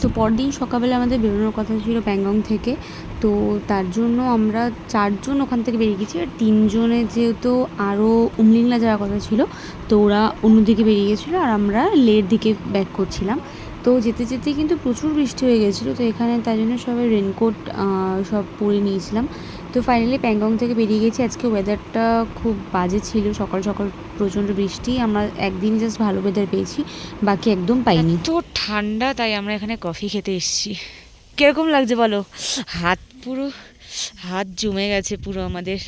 তো পরদিন সকালবেলা আমাদের বেরোনোর কথা ছিল প্যাংগং থেকে। তো তার জন্য আমরা চারজন ওখান থেকে বেরিয়ে গেছি। আর তিনজনের যেহেতু আরও উমলিংলা যাওয়ার কথা ছিল, তো ওরা অন্যদিকে বেরিয়ে গেছিল আর আমরা লের দিকে ব্যাক করছিলাম। তো যেতে যেতে কিন্তু প্রচুর বৃষ্টি হয়ে গেছিল, তো এখানে তাই জন্য সবাই রেনকোট সব পরে নিয়েছিলাম। তো ফাইনালি প্যাংগং থেকে বেরিয়ে গেছি। আজকে ওয়েদারটা খুব বাজে ছিল। সকাল সকাল প্রচণ্ড বৃষ্টি। আমরা একদিন জাস্ট ভালো ওয়েদার পেয়েছি। বাকি একদম পাইনি। তো ঠান্ডা, তাই আমরা এখানে কফি খেতে এসেছি। কীরকম লাগছে বলো? হাত পুরো, হাত জমে গেছে পুরো আমাদের।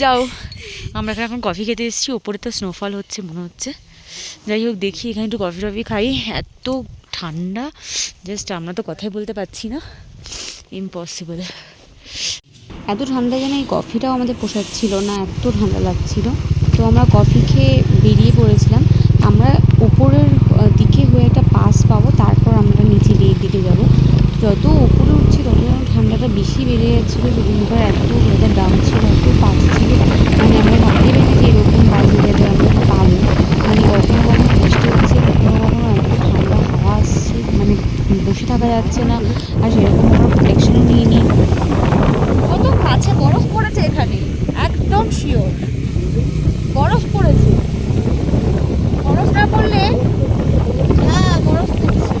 যাও, আমরা এখানে এখন কফি খেতে এসেছি। ওপরে তো স্নোফল হচ্ছে, মনে হচ্ছে। যাই হোক, দেখি এখানে একটু কফি টফি খাই। এত ঠান্ডা। জাস্ট আমরা তো কথাই বলতে পারছি না। ইম্পসিবল এত ঠান্ডা যেন এই কফিটাও আমাদের পোষাচ্ছিল না, এত ঠান্ডা লাগছিল। তো আমরা কফি খেয়ে বেরিয়ে পড়েছিলাম। আমরা উপরের দিকে হয়ে একটা পাস পাবো, তারপর আমরা নিচে লেক দিকে যাব। যত উপরে উঠছি, তত যেন ঠান্ডাটা বেশি বেড়ে যাচ্ছিল। সেদিনকার এত ওয়েদার ডাউন ছিল, এত বাজে ছিল। মানে আমরা ভাবতে পারি যে এরকম বাজে ওয়েদার আমরা পাবো। মানে কখনো কখনো বৃষ্টি হচ্ছে কখনো কখনো এত ঠান্ডা হাওয়া আসছে মানে বসে থাকা যাচ্ছে না আর সেরকম আমরা প্রোটেকশনও নিয়ে নিই কত কাছে বরফ পড়েছে এখানে? একদম শিওর বরফ পড়েছে। বরফ না পড়লে? হ্যাঁ বরফ পড়ছে।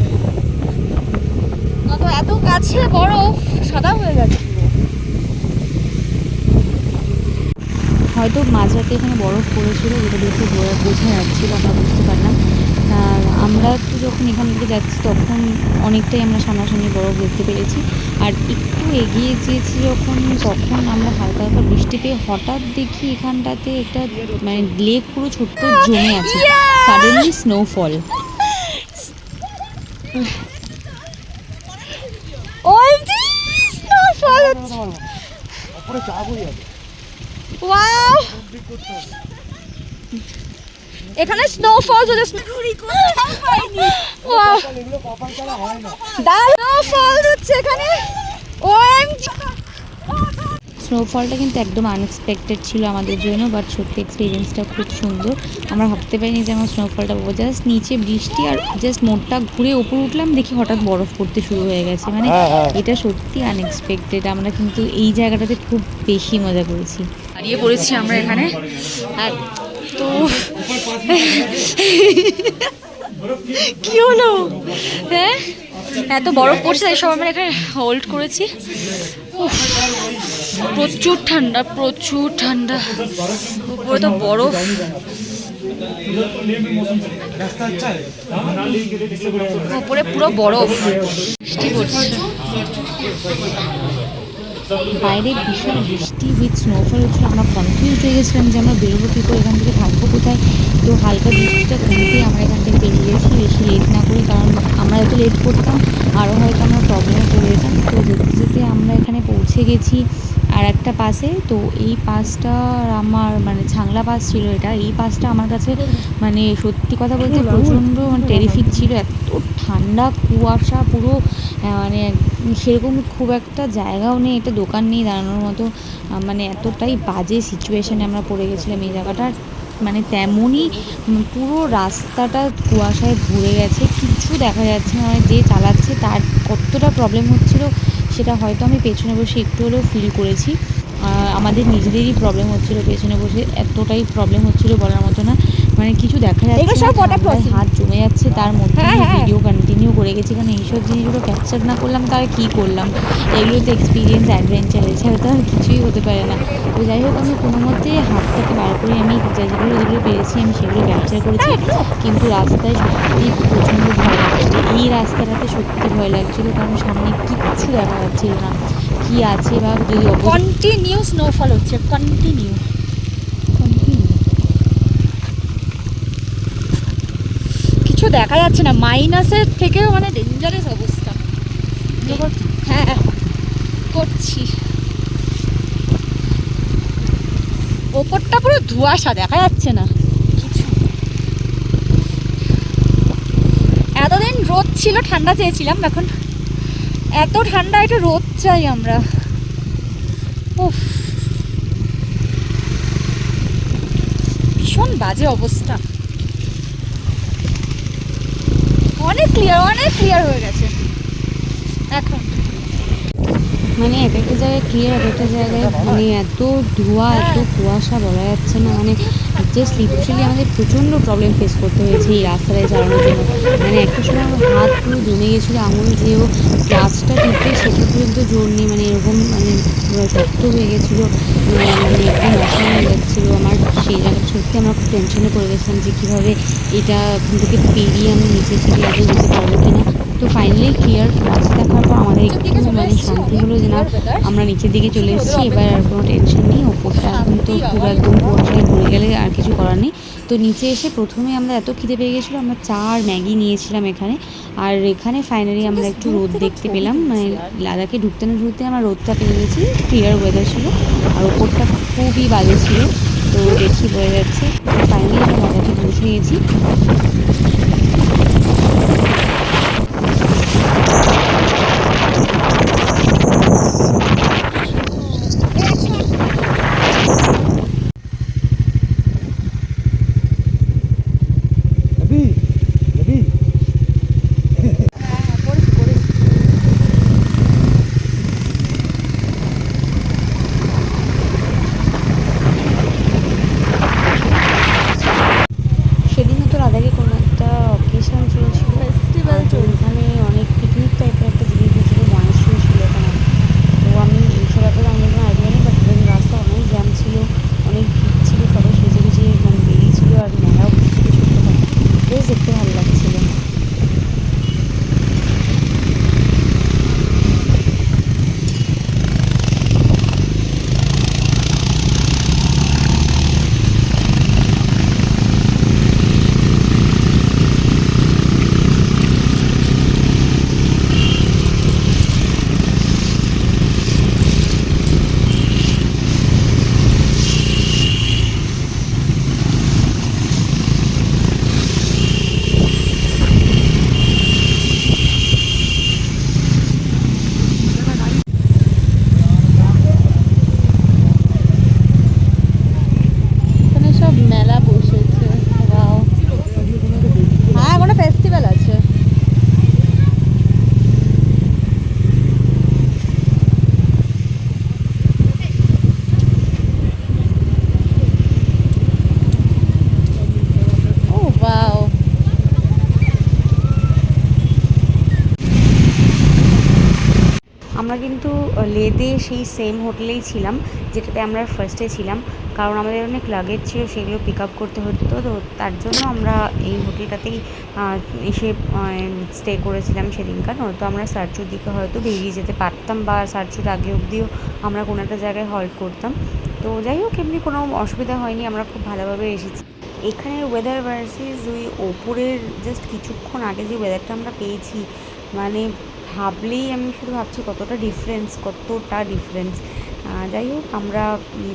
কত এত কাছে বরফ সাদা হয়ে গেছে হয়তো মাঝরাতে এখানে বরফ পড়েছিল যেটা দেখে বোঝা- যাচ্ছিল আমরা বুঝতে পারলাম। আমরা তো যখন এখান থেকে যাচ্ছি তখন অনেকটাই আমরা সামনাসামনি বরফ দেখতে পেরেছি আর একটু এগিয়ে যেয়েছি যখন তখন আমরা হালকা হালকা বৃষ্টি পেয়ে হঠাৎ দেখি এখানটাতে একটা মানে লেক পুরো ছোট্ট জমে আছে। Suddenly snowfall! এখানে স্নোফল হচ্ছে স্নোফল হচ্ছে এখানে। স্নোফলটা কিন্তু একদম আনএক্সপেক্টেড ছিল আমাদের জন্য বাট সত্যি এক্সপিরিয়েন্সটা খুব সুন্দর। আমরা ভাবতে পারিনি যে আমার স্নোফলটা পাবো। জাস্ট নিচে বৃষ্টি আর জাস্ট মোড়টা ঘুরে ওপর উঠলাম দেখি হঠাৎ বরফ পড়তে শুরু হয়ে গেছে। মানে এটা সত্যি আনএক্সপেক্টেড আমরা কিন্তু এই জায়গাটাতে খুব বেশি মজা করেছি। দাঁড়িয়ে পড়েছি আমরা এখানে। আর তো কি হলো হ্যাঁ? এত বরফ পড়ছে, তাই সব আমরা এখানে হোল্ড করেছি। প্রচুর ঠান্ডা প্রচুর ঠান্ডা। উপরে তো বরফ। উপরে পুরো বরফ। বৃষ্টি পড়ছে। বাইরে ভীষণ বৃষ্টি উইথ স্নোফল হচ্ছিল আমরা কনফিউজ হয়ে গেছিলাম যে আমরা বেরোবো কী করে, এখান থেকে থাকব কোথায়? তো হালকা বৃষ্টিটা কমতেই আমরা এখান থেকে বেরিয়ে গেছি, বেশি লেট না করি, কারণ আমরা এত লেট করতাম আরও হয়তো আমরা প্রবলেমে পড়ে যেতাম। তো যেতে যেতে আমরা এখানে পৌঁছে গেছি আর একটা পাসে তো এই পাসটা আমার মানে ছাংলা পাস ছিল এটা, এই পাসটা আমার কাছে মানে সত্যি কথা বলতে প্রচণ্ড মানে টেরিফিক ছিল, এত ঠান্ডা কুয়াশা পুরো মানে সেরকম খুব একটা জায়গাও নেই, একটা দোকান নেই দাঁড়ানোর মতো মানে এতটাই বাজে সিচুয়েশানে আমরা পড়ে গেছিলাম এই জায়গাটা। মানে তেমনই পুরো রাস্তাটা কুয়াশায় ভরে গেছে, কিছু দেখা যাচ্ছে না মানে যে চালাচ্ছে তার কতটা প্রবলেম হচ্ছিল সেটা হয়তো আমি পেছনে বসে একটু হলেও ফিল করেছি। আমাদের নিজেদেরই প্রবলেম হচ্ছিল পেছনে বসে, এতটাই প্রবলেম হচ্ছিল বলার মতো না। মানে কিছু দেখা এগুলো যাচ্ছে হাত জমে যাচ্ছে তার মধ্যে হ্যাঁ, হ্যাঁ। ভিডিও কন্টিনিউ করে গেছি কারণ এইসব জিনিসগুলো ক্যাপচার না করলাম তার কী করলাম? এগুলো তো এক্সপিরিয়েন্স অ্যাডভেঞ্চার এছাড়া তো আর কিছুই হতে পারে না। তো যাই হোক আমি কোনো মতে হাতটাকে বার করে আমি যেগুলো যেগুলো পেরেছি আমি সেগুলো ক্যাপচার করেছি। কিন্তু রাস্তায় সত্যি প্রচণ্ড ভয় লাগছিল। এই রাস্তাটাতে সত্যি ভয় লাগছিল কারণ সামনে কিচ্ছু দেখা যাচ্ছিল না। কি আছে বা যদি কন্টিনিউ স্নোফল হচ্ছে কন্টিনিউ কিছু দেখা যাচ্ছে না। মাইনাসের থেকেও মানে ডেঞ্জারাস অবস্থা। হ্যাঁ করছি। ওপরটা পুরো ধোঁয়াশা দেখা যাচ্ছে না। এতদিন রোদ ছিল ঠান্ডা চেয়েছিলাম এখন এত ঠান্ডা একটু রোদ চাই আমরা। উফ। ভীষণ বাজে অবস্থা। অনেক ক্লিয়ার অনেক ক্লিয়ার হয়ে গেছে। এখন। মানে এক একটা জায়গায় ক্লিয়ার এক একটা জায়গায় মানে এত ধোঁয়া, এত কুয়াশা বলা যাচ্ছে না মানে জাস্ট লিটারালি আমাদের প্রচণ্ড প্রবলেম ফেস করতে হয়েছে এই রাস্তাটায় চালানোর জন্য। মানে একটা সময় আমার হাত পুরো জমে গেছিল আঙুল যেও ক্লাচটা টিপে সেটা পর্যন্ত জোর নেই মানে এরকম মানে শক্ত হয়ে গেছিল মানে মানে একদম অসম হয়ে যাচ্ছিল। আমার সেই জায়গাটা সত্যি আমরা খুব টেনশনে পড়ে গেছিলাম যে কীভাবে এটা থেকে পেরিয়ে আমি নিচে থেকে আগে যেতে পারব কিনা। তো ফাইনালি ক্লিয়ার ক্লাস দেখার পর আমাদের একটু মানে শান্তি হলো যে না আমরা নিচের দিকে চলে এসেছি এবার আর কোনো টেনশন নেই ওপরটা এখন তো পুরো একদম কুয়াশায় ভরে গেলে আর কিছু করার নেই। তো নিচে এসে প্রথমে আমরা এত খিদে পেয়ে গেছিল আমরা চা আর ম্যাগি নিয়েছিলাম এখানে। আর এখানে ফাইনালি আমরা একটু রোদ দেখতে পেলাম। মানে লাদাখে ঢুকতে না ঢুকতে আমরা রোদটা পেয়ে গেছি। ক্লিয়ার ওয়েদার ছিল। আর ওপরটা খুবই বাজে ছিল। তো দেখি বোঝা যাচ্ছে। ফাইনালি আমরা লাদাখে পৌঁছে গেছি। আমরা কিন্তু লেদে সেই সেম হোটেলেই ছিলাম, যেটাতে আমরা ফার্স্টে ছিলাম। কারণ আমাদের অনেক লাগেজ ছিল, সেগুলো পিক আপ করতে হতো। তো তার জন্য আমরা এই হোটেলটাতেই এসে স্টে করেছিলাম সেদিনকার। নয়তো আমরা সার্চুর দিকে হয়তো বেরিয়ে যেতে পারতাম বা সার্চুর আগে অবধিও আমরা কোনো একটা জায়গায় হল্ট করতাম। তো যাই হোক, এমনি কোনো অসুবিধা হয়নি, আমরা খুব ভালোভাবে এসেছি। এখানের ওয়েদার ভার্সেস ওই ওপরের জাস্ট কিছুক্ষণ আগে যে ওয়েদারটা আমরা পেয়েছি মানে ভাবলেই আমি শুধু ভাবছি কতটা ডিফারেন্স কতটা ডিফারেন্স যাই হোক, আমরা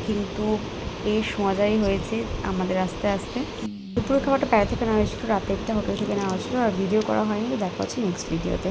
কিন্তু বেশ মজাই হয়েছে আমাদের আস্তে আস্তে। দুপুরের খাবারটা প্যারা থেকে নেওয়া হয়েছিল, রাতেরটা হোটেল থেকে নেওয়া হয়েছিল, আর ভিডিও করা হয়নি। দেখা হচ্ছে নেক্সট ভিডিওতে